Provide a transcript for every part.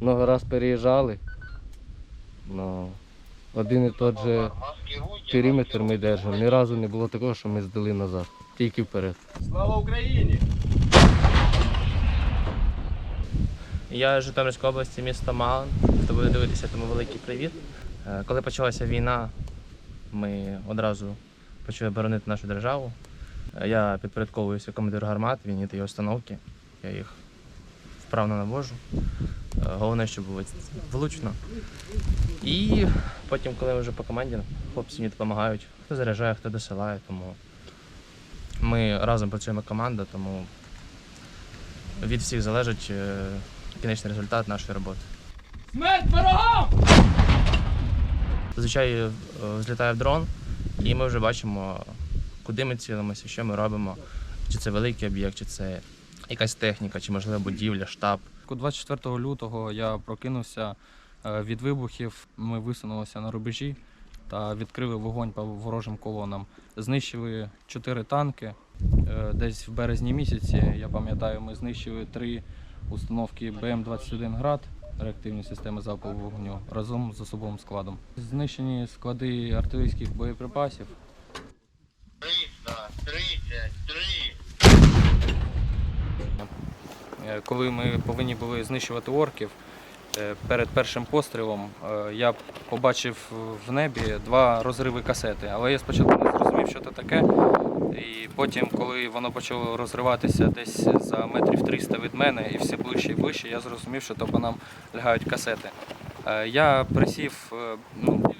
много раз переїжджали. Но один і тот же периметр ми держимо. Ні разу не було такого, що ми здали назад. Тільки вперед. Слава Україні! Я з Житомирської області, місто Малин. Хто буде дивитися, тому великий привіт. Е, Коли почалася війна, ми одразу почали боронити нашу державу. Е, Я підпорядковуюся командиру гармат, він і його установки. Я їх вправно навожу. Е, Головне, щоб було влучно. І потім, коли вже по команді, хлопці мені допомагають, хто заряджає, хто досилає, тому ми разом працюємо команда, тому від всіх залежить е, кінечний результат нашої роботи. Смерть ворогам! Зазвичай е, злітає дрон, і ми вже бачимо, куди ми цілимося, що ми робимо, чи це великий об'єкт, чи це якась техніка, чи можливо будівля, штаб. 24 лютого я прокинувся е, від вибухів. Ми висунулися на рубежі та відкрили вогонь по ворожим колонам. Знищили чотири танки. Е, Десь в березні місяці, я пам'ятаю, ми знищили три установки БМ-21 град. Реактивні системи залпового вогню разом з особовим складом. Знищені склади артилерійських боєприпасів, 333. Е, Коли ми повинні були знищувати орків, е, перед першим пострілом е, я побачив в небі два розриви касети. Але я спочатку не зрозумів, що це таке. І потім, коли воно почало розриватися десь за метрів 300 від мене і все ближче і ближче, я зрозумів, що то по нам лягають касети. Е, Я присів, е, ну,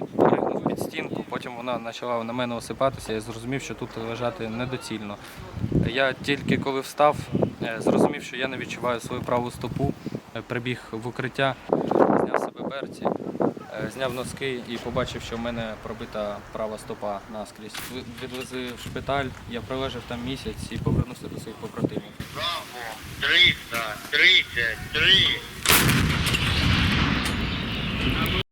під стінку, потім вона почала на мене осипатися, я зрозумів, що тут лежати недоцільно. Я тільки коли встав, е, зрозумів, що я не відчуваю свою праву стопу, е, прибіг в укриття, зняв себе берці, е, зняв носки і побачив, що в мене пробита права стопа наскрізь. Відвезли в шпиталь, я пролежав там місяць і повернувся до своїх побратимів. Браво. 333.